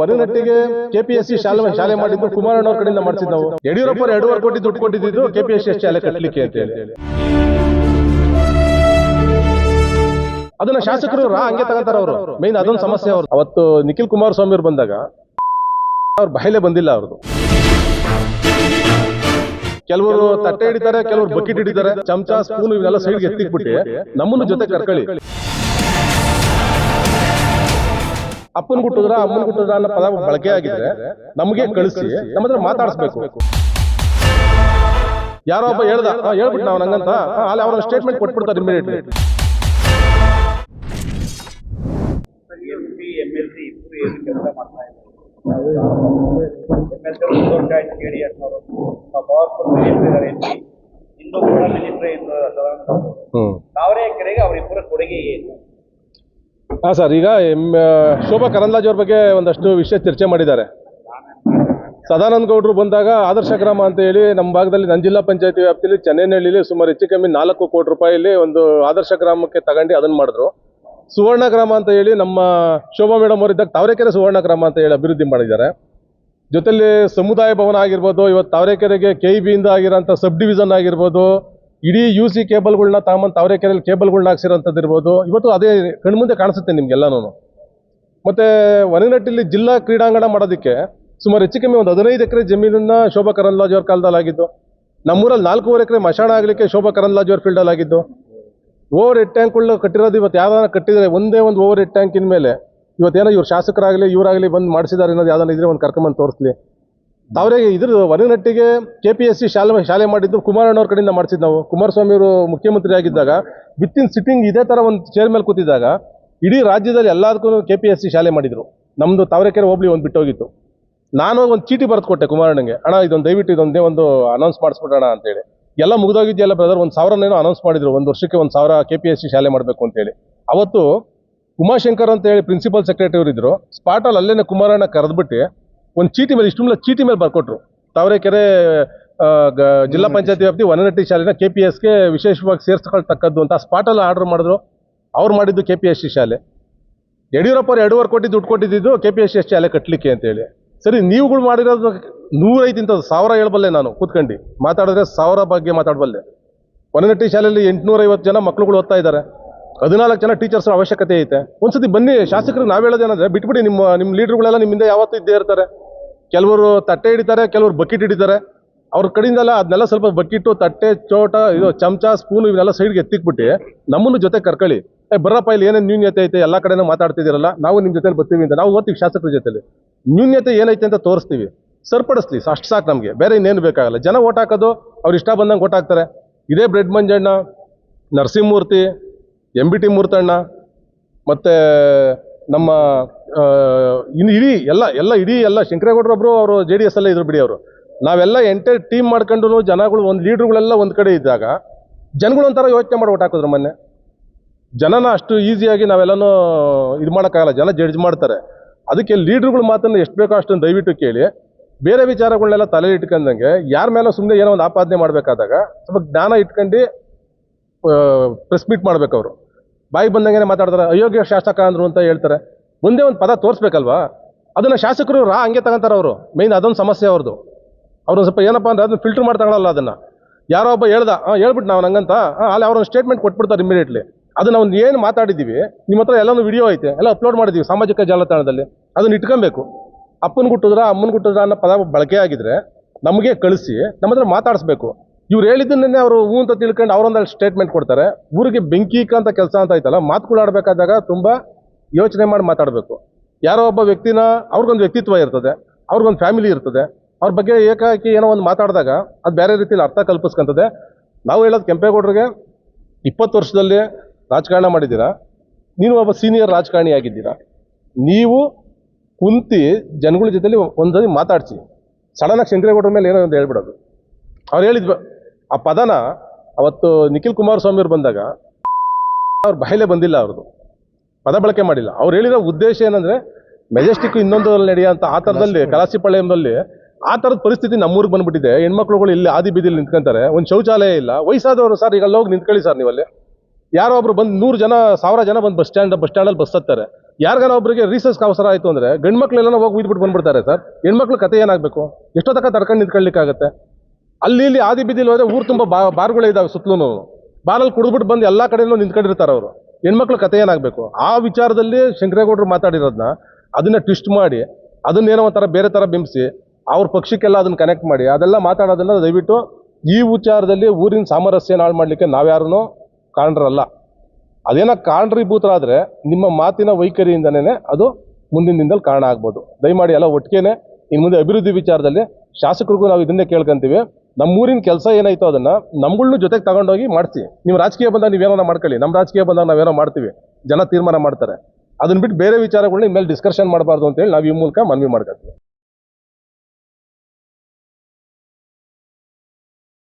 ವರನಟ್ಟಿಗೆ KPSC ಶಾಲೆ ಶಾಲೆ ಮಾಡಿದ್ದು ಕುಮಾರಣ್ಣವ್ರ ಕಡೆಯಿಂದ ಮಾಡಿಸಿದ್ ನಾವು ಯಡಿಯೂರಪ್ಪ ಎರಡೂವರೆ ಕೋಟಿ ದುಡ್ಡು ಕೊಟ್ಟಿದ್ದು ಕೆಪಿಎಸ್ಸಿ ಶಾಲೆ ಕಟ್ಟಲಿಕ್ಕೆ ಅಂತ ಹೇಳಿ. ಅದನ್ನ ಶಾಸಕರು ರಾ ಹಂಗೆ ತಗೋತಾರ ಅವರು. ಮೇನ್ ಅದೊಂದು ಸಮಸ್ಯೆ ಅವರು ಅವತ್ತು ನಿಖಿಲ್ ಕುಮಾರಸ್ವಾಮಿ ಅವ್ರು ಬಂದಾಗ ಅವ್ರ ಬಾಯಲೆ ಬಂದಿಲ್ಲ ಅವ್ರದ್ದು. ಕೆಲವರು ತಟ್ಟೆ ಹಿಡಿತಾರೆ, ಕೆಲವರು ಬಕೆಟ್ ಹಿಡಿತಾರೆ, ಚಮಚ, ಸ್ಪೂನ್ ಇವನ್ನೆಲ್ಲ ಸೈಡ್ಗೆ ಎತ್ತಿಕ್ಬಿಟ್ಟು ನಮ್ಮನ್ನು ಜೊತೆ ಕರ್ಕೊಳ್ಳಿ. ಅಪ್ಪನ ಗುಟ್ಟುದ್ರ ಅಮ್ಮನ್ ಗುಟ್ಟುದ್ರ ಅನ್ನೋ ಪದ ಬಳಕೆ ಆಗಿದ್ರೆ ನಮಗೆ ಕಳಿಸಿ ನಮ್ಮ ಹತ್ರ ಮಾತಾಡಿಸ್ಬೇಕು. ಯಾರೋ ಒಬ್ಬ ಹೇಳ್ದ "ಆ, ಹೇಳ್ಬಿಟ್ಟು ನಾವು ನಂಗಂತ ಆ, ಅಲ್ಲಿ ಅವ್ರ ಸ್ಟೇಟ್ಮೆಂಟ್ ಕೊಟ್ಬಿಡ್ತಾರೆ ಇಮಿಡಿಯೇಟ್ಲಿ ಅವರು ಇಂದು ಕೂಡ ಇದ್ರು ಸದಾನಂದ ಗೌಡ್ರು. ಅವರಿಬ್ಬರ ಕೊಡುಗೆ ಏನು? ಹಾ ಸರ್, ಈಗ ಶೋಭಾ ಕರಂದ್ಲಾಜ್ ಅವ್ರ ಬಗ್ಗೆ ಒಂದಷ್ಟು ವಿಷಯ ಚರ್ಚೆ ಮಾಡಿದ್ದಾರೆ. ಸದಾನಂದ ಗೌಡರು ಬಂದಾಗ ಆದರ್ಶ ಗ್ರಾಮ ಅಂತ ಹೇಳಿ ನಮ್ಮ ಭಾಗದಲ್ಲಿ ನನ್ನ ಜಿಲ್ಲಾ ಪಂಚಾಯತಿ ವ್ಯಾಪ್ತಿಯಲ್ಲಿ ಚೆನ್ನೈನಹಳ್ಳಿಲಿ ಸುಮಾರು ಹೆಚ್ಚು ಕಮ್ಮಿ ನಾಲ್ಕು ಕೋಟಿ ರೂಪಾಯಿಲಿ ಒಂದು ಆದರ್ಶ ಗ್ರಾಮಕ್ಕೆ ತಗೊಂಡು ಅದನ್ನು ಮಾಡಿದ್ರು. ಸುವರ್ಣ ಗ್ರಾಮ ಅಂತ ಹೇಳಿ ನಮ್ಮ ಶೋಭಾ ಮೇಡಮ್ ಅವರಿದ್ದಾಗ ತಾವರೆಕೆರೆ ಸುವರ್ಣ ಗ್ರಾಮ ಅಂತ ಹೇಳಿ ಅಭಿವೃದ್ಧಿ ಮಾಡಿದ್ದಾರೆ. ಜೊತೆಲಿ ಸಮುದಾಯ ಭವನ ಆಗಿರ್ಬೋದು, ಇವತ್ತು ತಾವರೆಕೆರೆಗೆ ಕೆ ಇ ಬಿಯಿಂದ ಆಗಿರೋಂಥ ಸಬ್ ಡಿವಿಷನ್ ಆಗಿರ್ಬೋದು ಇಡೀ ಯು ಸಿ ಕೇಬಲ್ಗಳನ್ನ ತಾಮಂತ ತಾವರೆಕೆರೆಯಲ್ಲಿ ಕೇಬಲ್ಗಳನ್ನ ಹಾಕ್ಸಿರೋಂಥದ್ದು ಇರ್ಬೋದು. ಇವತ್ತು ಅದೇ ಕಣ್ಮುಂದೆ ಕಾಣಿಸುತ್ತೆ ನಿಮ್ಗೆಲ್ಲನೂ ಮತ್ತು ವನಗಟ್ಟಿಲಿ ಜಿಲ್ಲಾ ಕ್ರೀಡಾಂಗಣ ಮಾಡೋದಕ್ಕೆ ಸುಮಾರು ಹೆಚ್ಚು ಕಮ್ಮಿ ಒಂದು ಹದಿನೈದು ಎಕರೆ ಜಮೀನನ್ನು ಶೋಭಾ ಕರಂದ್ಲಾಜೆ ಅವ್ರ ಕಾಲದಲ್ಲಿ ಆಗಿದ್ದು ನಮ್ಮೂರಲ್ಲಿ ನಾಲ್ಕೂವರೆ ಎಕರೆ ಮಶಾಣ ಆಗಲಿಕ್ಕೆ ಶೋಭಾ ಕರಂದ್ಲಾಜೆ ಅವ್ರ ಫೀಲ್ಡಲ್ಲಿ ಆಗಿದ್ದು ಓವರ್ ಹೆಡ್ ಟ್ಯಾಂಕ್ಗಳು ಕಟ್ಟಿರೋದು ಇವತ್ತು ಯಾವ್ದಾರ ಕಟ್ಟಿದರೆ ಒಂದೇ ಒಂದು ಓವರ್ ಹೆಡ್ ಟ್ಯಾಂಕಿನ ಮೇಲೆ ಇವತ್ತೇನೋ ಇವ್ರು ಶಾಸಕರಾಗಲಿ, ಇವರಾಗಲಿ ಬಂದು ಮಾಡಿಸಿದ್ದಾರೆ ಅನ್ನೋದು ಯಾವ್ದಾನ ಇದ್ರೆ ಒಂದು ಕರ್ಕೊಂಬಂದು ತೋರಿಸ್ಲಿ. ತಾವರೇ ಇದ್ರ ವನಗಟ್ಟಿಗೆ ಕೆ ಪಿ ಎಸ್ ಸಿ ಶಾಲೆ ಶಾಲೆ ಮಾಡಿದ್ದು ಕುಮಾರಣ್ಣವ್ರ ಕಡೆಯಿಂದ ಮಾಡಿಸಿದ್ದು ನಾವು. ಕುಮಾರಸ್ವಾಮಿ ಅವರು ಮುಖ್ಯಮಂತ್ರಿ ಆಗಿದ್ದಾಗ ವಿತ್ ಇನ್ ಸಿಟ್ಟಿಂಗ್ ಇದೇ ಥರ ಒಂದು ಚೇರ್ ಮೇಲೆ ಕೂತಿದ್ದಾಗ ಇಡೀ ರಾಜ್ಯದಲ್ಲಿ ಎಲ್ಲದಕ್ಕೂ ಕೆ ಪಿ ಎಸ್ ಸಿ ಶಾಲೆ ಮಾಡಿದ್ರು. ನಮ್ಮದು ತಾವರೆಕೆರೆ ಹೋಬ್ಳಿ ಒಂದು ಬಿಟ್ಟೋಗಿತ್ತು. ನಾನು ಒಂದು ಚೀಟಿ ಬರೆದು ಕೊಟ್ಟೆ ಕುಮಾರಣ್ಣಂಗೆ. ಅಣ್ಣ, ಇದೊಂದು ದಯವಿಟ್ಟು ಇದೊಂದೇ ಒಂದು ಅನೌನ್ಸ್ ಮಾಡಿಸ್ಬಿಡೋಣ ಅಂತೇಳಿ. ಎಲ್ಲ ಮುಗಿದೋಗಿದೆಯಲ್ಲ ಬ್ರದರ್ ಒಂದು ಸಾವಿರನೇನೋ ಅನೌನ್ಸ್ ಮಾಡಿದ್ರು. ಒಂದು ವರ್ಷಕ್ಕೆ ಒಂದು ಸಾವಿರ ಕೆ ಪಿ ಎಸ್ ಸಿ ಶಾಲೆ ಮಾಡಬೇಕು ಅಂತೇಳಿ. ಅವತ್ತು ಉಮಾಶಂಕರ್ ಅಂತ ಹೇಳಿ ಪ್ರಿನ್ಸಿಪಲ್ ಸೆಕ್ರೆಟರಿ ಇದ್ರು ಸ್ಪಾಟಲ್ಲಿ ಅಲ್ಲೇನೆ ಕುಮಾರಣ್ಣ ಕರೆದ್ಬಿಟ್ಟು ಒಂದು ಚೀಟಿ ಮೇಲೆ ಇಷ್ಟು ಚೀಟಿ ಮೇಲೆ ಬರ್ಕೊಟ್ರು. ತಾವರೆಕೆರೆ ಆ, ಜಿಲ್ಲಾ ಪಂಚಾಯತಿ ವ್ಯಾಪ್ತಿ ವನನಟ್ಟಿ ಶಾಲೆನ ಕೆ ಪಿ ಎಸ್ಗೆ ವಿಶೇಷವಾಗಿ ಸೇರಿಸ್ಕೊಳ್ತಕ್ಕದ್ದು ಅಂತ ಸ್ಪಾಟಲ್ಲಿ ಆರ್ಡರ್ ಮಾಡಿದ್ರು. ಅವ್ರು ಮಾಡಿದ್ದು ಕೆ ಪಿ ಎಸ್ ಸಿ ಶಾಲೆ. ಯಡಿಯೂರಪ್ಪ ಅವ್ರು ಎರಡೂವರೆ ಕೋಟಿ ದುಡ್ಡು ಕೊಟ್ಟಿದ್ದು ಕೆ ಪಿ ಎಸ್ ಸಿ ಶಾಲೆ ಕಟ್ಟಲಿಕ್ಕೆ ಅಂತೇಳಿ. ಸರಿ ನೀವುಗಳು ಮಾಡಿರೋದು ನೂರೈದು ಇಂಥದ್ದು ಸಾವಿರ ಹೇಳ್ಬಲ್ಲೆ ನಾನು ಕೂತ್ಕೊಂಡು. ಮಾತಾಡಿದ್ರೆ ಸಾವಿರ ಬಗ್ಗೆ ಮಾತಾಡಬಲ್ಲೆ. ವನನಟ್ಟಿ ಶಾಲೆಯಲ್ಲಿ ಎಂಟುನೂರೈವತ್ತು ಜನ ಮಕ್ಳುಗಳು ಓದ್ತಾ ಇದ್ದಾರೆ. ಹದಿನಾಲ್ಕು ಜನ ಟೀಚರ್ಸ್ ಅವಶ್ಯಕತೆ ಐತೆ. ಒಂದ್ಸತಿ ಬನ್ನಿ ಶಾಸಕರಿಗೆ ನಾವು ಹೇಳೋದೇನಂದ್ರೆ ಬಿಟ್ಬಿಡಿ ನಿಮ್ಮ ನಿಮ್ಮ ಲೀಡರ್ಗಳೆಲ್ಲ ನಿಮ್ಮಿಂದ ಯಾವತ್ತೂ ಇದ್ದೇ ಇರ್ತಾರೆ. ಕೆಲವರು ತಟ್ಟೆ ಹಿಡಿತಾರೆ, ಕೆಲವರು ಬಕೆಟ್ ಹಿಡಿತಾರೆ. ಅವ್ರ ಕಡೆಯಿಂದೆಲ್ಲ ಅದನ್ನೆಲ್ಲ ಸ್ವಲ್ಪ ಬಕೆಟು, ತಟ್ಟೆ, ಚೋಟ, ಇದು ಚಮಚ, ಸ್ಪೂನು ಇವನ್ನೆಲ್ಲ ಸೈಡ್ಗೆ ಎತ್ತಿಕ್ಬಿಟ್ಟು ನಮ್ಮನ್ನು ಜೊತೆ ಕರ್ಕೊಳ್ಳಿ. ಏ ಬರಪ್ಪ ಇಲ್ಲಿ ಏನೇನು ನ್ಯೂನ್ಯತೆ ಐತೆ? ಎಲ್ಲ ಕಡೆನೂ ಮಾತಾಡ್ತಿದ್ದೀರಲ್ಲ, ನಾವು ನಿಮ್ಮ ಜೊತೆಲಿ ಬರ್ತೀವಿ ಅಂತ. ನಾವು ಓದ್ತೀವಿ ಶಾಸಕರ ಜೊತೆಲಿ. ನ್ಯೂನ್ಯತೆ ಏನೈತೆ ಅಂತ ತೋರಿಸ್ತೀವಿ. ಸರಿಪಡಿಸ್ತೀವಿ ಅಷ್ಟು ಸಾಕು ನಮಗೆ. ಬೇರೆ ಇನ್ನೇನು ಬೇಕಾಗಲ್ಲ. ಜನ ಓಟ್ ಹಾಕೋದು, ಅವ್ರು ಇಷ್ಟ ಬಂದಂಗೆ ಓಟ್ ಹಾಕ್ತಾರೆ. ಇದೇ bread Manjanna Narasimhamurthy, M B T Murthanna, ಮತ್ತು ನಮ್ಮ ಇನ್ನು ಇಡೀ ಎಲ್ಲ ಎಲ್ಲ ಇಡೀ ಎಲ್ಲ ಶಂಕರೇಗೌಡರೊಬ್ಬರು ಅವರು ಜೆ ಡಿ ಎಸ್ ಅಲ್ಲೇ ಇದ್ರು ಬಿಡಿ ಅವರು. ನಾವೆಲ್ಲ ಎಂಟೈರ್ ಟೀಮ್ ಮಾಡ್ಕೊಂಡು ಜನಗಳು ಒಂದು ಲೀಡ್ರುಗಳೆಲ್ಲ ಒಂದು ಕಡೆ ಇದ್ದಾಗ ಜನಗಳು ಒಂಥರ ಯೋಚನೆ ಮಾಡಿ ಓಟ್ ಹಾಕಿದ್ರು ಮೊನ್ನೆ. ಜನನ ಅಷ್ಟು ಈಸಿಯಾಗಿ ನಾವೆಲ್ಲನೂ ಇದು ಮಾಡೋಕ್ಕಾಗಲ್ಲ, ಜನ ಜಡ್ಜ್ ಮಾಡ್ತಾರೆ. ಅದಕ್ಕೆ ಲೀಡ್ರುಗಳ ಮಾತನ್ನು ಎಷ್ಟು ಬೇಕೋ ಅಷ್ಟನ್ನು ದಯವಿಟ್ಟು ಕೇಳಿ. ಬೇರೆ ವಿಚಾರಗಳನ್ನೆಲ್ಲ ತಲೆ ಇಟ್ಕೊಂಡಂಗೆ ಯಾರ ಮೇಲೆ ಸುಮ್ಮನೆ ಏನೋ ಒಂದು ಆಪಾದನೆ ಮಾಡಬೇಕಾದಾಗ ಸ್ವಲ್ಪ ಜ್ಞಾನ ಇಟ್ಕೊಂಡು ಪ್ರೆಸ್ ಮೀಟ್ ಮಾಡ್ಬೇಕು ಅವರು ಬಾಯಿ ಬಂದಂಗೆ ಮಾತಾಡ್ತಾರೆ ಅಯೋಗ್ಯ ಶಾಸಕ ಅಂದ್ರು ಅಂತ ಹೇಳ್ತಾರೆ. ಮುಂದೆ ಒಂದು ಪದ ತೋರಿಸ್ಬೇಕಲ್ವಾ? ಅದನ್ನು ಶಾಸಕರು ರಾ ಹಂಗೆ ತಗೊಂತಾರೆ ಅವರು. ಮೇನ್ ಅದೊಂದು ಸಮಸ್ಯೆ ಅವ್ರದ್ದು ಅವ್ರು ಸ್ವಲ್ಪ ಏನಪ್ಪ ಅಂದ್ರೆ ಅದನ್ನ ಫಿಲ್ಟರ್ ಮಾಡಿ ಅದನ್ನು. ಯಾರೋ ಒಬ್ಬ ಹೇಳ್ದ ಹಾಂ ಹೇಳ್ಬಿಟ್ಟು ನಾವು ನಂಗಂತ ಆ, ಅಲ್ಲಿ ಅವ್ರೊಂದು ಸ್ಟೇಟ್ಮೆಂಟ್ ಕೊಟ್ಬಿಡ್ತಾರೆ ಇಮಿಡಿಯೇಟ್ಲಿ ಅದನ್ನ ಒಂದು ಏನು ಮಾತಾಡಿದ್ದೀವಿ ನಿಮ್ಮ ಹತ್ರ ಎಲ್ಲನೂ ವಿಡಿಯೋ ಐತೆ ಎಲ್ಲ ಅಪ್ಲೋಡ್ ಮಾಡಿದ್ದೀವಿ ಸಾಮಾಜಿಕ ಜಾಲತಾಣದಲ್ಲಿ. ಅದನ್ನ ಇಟ್ಕೊಬೇಕು. ಅಪ್ಪನ ಗುಟ್ಟಿದ್ರೆ ಅಮ್ಮನ ಗುಟ್ಟಿದ್ರ ಅನ್ನೋ ಪದ ಬಳಕೆ ಆಗಿದ್ರೆ ನಮಗೆ ಕಳಿಸಿ ನಮ್ಮ ಹತ್ರ ಮಾತಾಡಿಸ್ಬೇಕು. ಇವ್ರು ಹೇಳಿದ್ದನ್ನೇ ಅವರು ಹೂ ಅಂತ ತಿಳ್ಕೊಂಡು ಅವರೊಂದಲ್ಲಿ ಸ್ಟೇಟ್ಮೆಂಟ್ ಕೊಡ್ತಾರೆ. ಊರಿಗೆ ಬೆಂಕಿ ಅಂತ ಕೆಲಸ ಅಂತ ಐತಲ್ಲ, ಮಾತುಗಳಾಡಬೇಕಾದಾಗ ತುಂಬ ಯೋಚನೆ ಮಾಡಿ ಮಾತಾಡಬೇಕು. ಯಾರೋ ಒಬ್ಬ ವ್ಯಕ್ತಿನ, ಅವ್ರಿಗೊಂದು ವ್ಯಕ್ತಿತ್ವ ಇರ್ತದೆ, ಅವ್ರಿಗೊಂದು ಫ್ಯಾಮಿಲಿ ಇರ್ತದೆ, ಅವ್ರ ಬಗ್ಗೆ ಏಕಾಏಕಿ ಏನೋ ಒಂದು ಮಾತಾಡಿದಾಗ ಅದು ಬೇರೆ ರೀತಿಯಲ್ಲಿ ಅರ್ಥ ಕಲ್ಪಿಸ್ಕೊಂತದೆ. ನಾವು ಹೇಳೋದು ಕೆಂಪೇಗೌಡರಿಗೆ, ಇಪ್ಪತ್ತು ವರ್ಷದಲ್ಲಿ ರಾಜಕಾರಣ ಮಾಡಿದ್ದೀರಾ? ನೀನು ಒಬ್ಬ ಸೀನಿಯರ್ ರಾಜಕಾರಣಿ ಆಗಿದ್ದೀರಾ? ನೀವು ಕುಂತಿ ಜನಗಳ ಜೊತೆಲಿ ಒಂದ್ಸರಿ ಮಾತಾಡಿಸಿ. ಸಡನ್ನಾಗಿ ಶಂಕರೇಗೌಡರ ಮೇಲೆ ಏನೋ ಒಂದು ಹೇಳ್ಬಿಡೋದು. ಅವ್ರು ಹೇಳಿದ್ವ ಆ ಪದನ ಅವತ್ತು ನಿಖಿಲ್ ಕುಮಾರಸ್ವಾಮಿ ಅವ್ರು ಬಂದಾಗ ಅವ್ರ ಬಯಲೆ ಬಂದಿಲ್ಲ ಅವ್ರದ್ದು. ಪದ ಬಳಕೆ ಮಾಡಿಲ್ಲ. ಅವ್ರು ಹೇಳಿರೋ ಉದ್ದೇಶ ಏನಂದ್ರೆ ಮೆಜೆಸ್ಟಿಕ್ ಇನ್ನೊಂದು ನಡೆಯುವಂಥ ಆ ಥರದಲ್ಲಿ ಕಲಾಸಿಪಾಳ್ಯಂದಲ್ಲಿ ಆ ಥರದ ಪರಿಸ್ಥಿತಿ ನಮ್ಮೂರಿಗೆ ಬಂದ್ಬಿಟ್ಟಿದೆ. ಹೆಣ್ಮಕ್ಳುಗಳು ಇಲ್ಲಿ ಆದಿ ಬೀದಿಲಿ ನಿಂತ್ಕೊಂತಾರೆ. ಒಂದು ಶೌಚಾಲಯ ಇಲ್ಲ. ವಯಸ್ಸಾದವರು ಸರ್ ಈಗ ಅಲ್ಲಿ ಹೋಗಿ ನಿಂತ್ಕೊಳ್ಳಿ ಸರ್ ನೀವಲ್ಲಿ. ಯಾರೋ ಒಬ್ರು ಬಂದು ನೂರು ಜನ ಸಾವಿರ ಜನ ಬಂದು ಬಸ್ ಸ್ಟ್ಯಾಂಡ್ ಬಸ್ ಸ್ಟ್ಯಾಂಡಲ್ಲಿ ಬಸ್ ಹತ್ತಾರೆ. ಯಾರಿಗಾನ ಒಬ್ಬರಿಗೆ ರೀಸರ್ಸ್ಗೆ ಅವಸರ ಆಯಿತು ಅಂದರೆ ಗಂಡ್ಮಕ್ಳೆಲ್ಲ ಹೋಗಿ ಉಯ್ದ್ಬಿಟ್ಟು ಬಂದ್ಬಿಡ್ತಾರೆ ಸರ್. ಹೆಣ್ಮಕ್ಳು ಕತೆ ಏನಾಗಬೇಕು? ಎಷ್ಟೋ ತನಕ ತಡ್ಕೊಂಡು ನಿಂತ್ಕೊಳ್ಳಿಕ್ಕಾಗತ್ತೆ? ಅಲ್ಲಿ ಇಲ್ಲಿ ಆದಿ ಬೀದಿಲಿ ಹೋದ್ರೆ ಊರು ತುಂಬ ಬಾ ಬಾರ್ಗಳೇ ಇದಾವೆ ಸುತ್ತಲೂ ಬಾರಲ್ಲಿ ಕುಡಿದ್ಬಿಟ್ಟು ಬಂದು ಎಲ್ಲ ಕಡೆಯೂ ನಿಂತ್ಕೊಂಡಿರ್ತಾರೆ ಅವರು. ಹೆಣ್ಮಕ್ಳು ಕತೆ ಏನಾಗಬೇಕು? ಆ ವಿಚಾರದಲ್ಲಿ ಶಂಕರೇಗೌಡರು ಮಾತಾಡಿರೋದನ್ನ ಅದನ್ನ ಟ್ವಿಸ್ಟ್ ಮಾಡಿ, ಅದನ್ನೇನೋ ಒಂಥರ ಬೇರೆ ಥರ ಬಿಂಬಿಸಿ, ಅವ್ರ ಪಕ್ಷಕ್ಕೆಲ್ಲ ಅದನ್ನು ಕನೆಕ್ಟ್ ಮಾಡಿ, ಅದೆಲ್ಲ ಮಾತಾಡೋದನ್ನ ದಯವಿಟ್ಟು ಈ ವಿಚಾರದಲ್ಲಿ ಊರಿನ ಸಾಮರಸ್ಯ ಹಾಳು ಮಾಡಲಿಕ್ಕೆ ನಾವ್ಯಾರೂ ಕಾರಣರಲ್ಲ. ಅದೇನೋ ಕಾಣ್ರೀಭೂತರಾದರೆ ನಿಮ್ಮ ಮಾತಿನ ವೈಖರಿಯಿಂದನೇ ಅದು ಮುಂದಿನ ದಿನದಲ್ಲಿ ಕಾರಣ ಆಗ್ಬೋದು. ದಯಮಾಡಿ ಎಲ್ಲ ಒಟ್ಟಿಗೆನೆ ಇನ್ನು ಮುಂದೆ ಅಭಿವೃದ್ಧಿ ವಿಚಾರದಲ್ಲಿ ಶಾಸಕರಿಗೂ ನಾವು ಇದನ್ನೇ ಕೇಳ್ಕೊಂತೀವಿ. ನಮ್ಮೂರಿನ ಕೆಲಸ ಏನಾಯ್ತು ಅದನ್ನ ನಮ್ಗಳ್ನು ಜೊತೆಗೆ ತಗೊಂಡೋಗಿ ಮಾಡಿಸಿ. ನೀವು ರಾಜಕೀಯ ಬಂದಾಗ ನೀವೇನೋ ಮಾಡ್ಕೊಳ್ಳಿ. ನಮ್ಮ ರಾಜಕೀಯ ಬಂದಾಗ ನಾವೇನೋ ಮಾಡ್ತೀವಿ. ಜನ ತೀರ್ಮಾನ ಮಾಡ್ತಾರೆ. ಅದನ್ನ ಬಿಟ್ಟು ಬೇರೆ ವಿಚಾರಗಳನ್ನ ಮೇಲೆ ಡಿಸ್ಕಷನ್ ಮಾಡಬಾರ್ದು ಅಂತೇಳಿ ನಾವು ಈ ಮೂಲಕ ಮನವಿ ಮಾಡ್ಕೊತೀವಿ.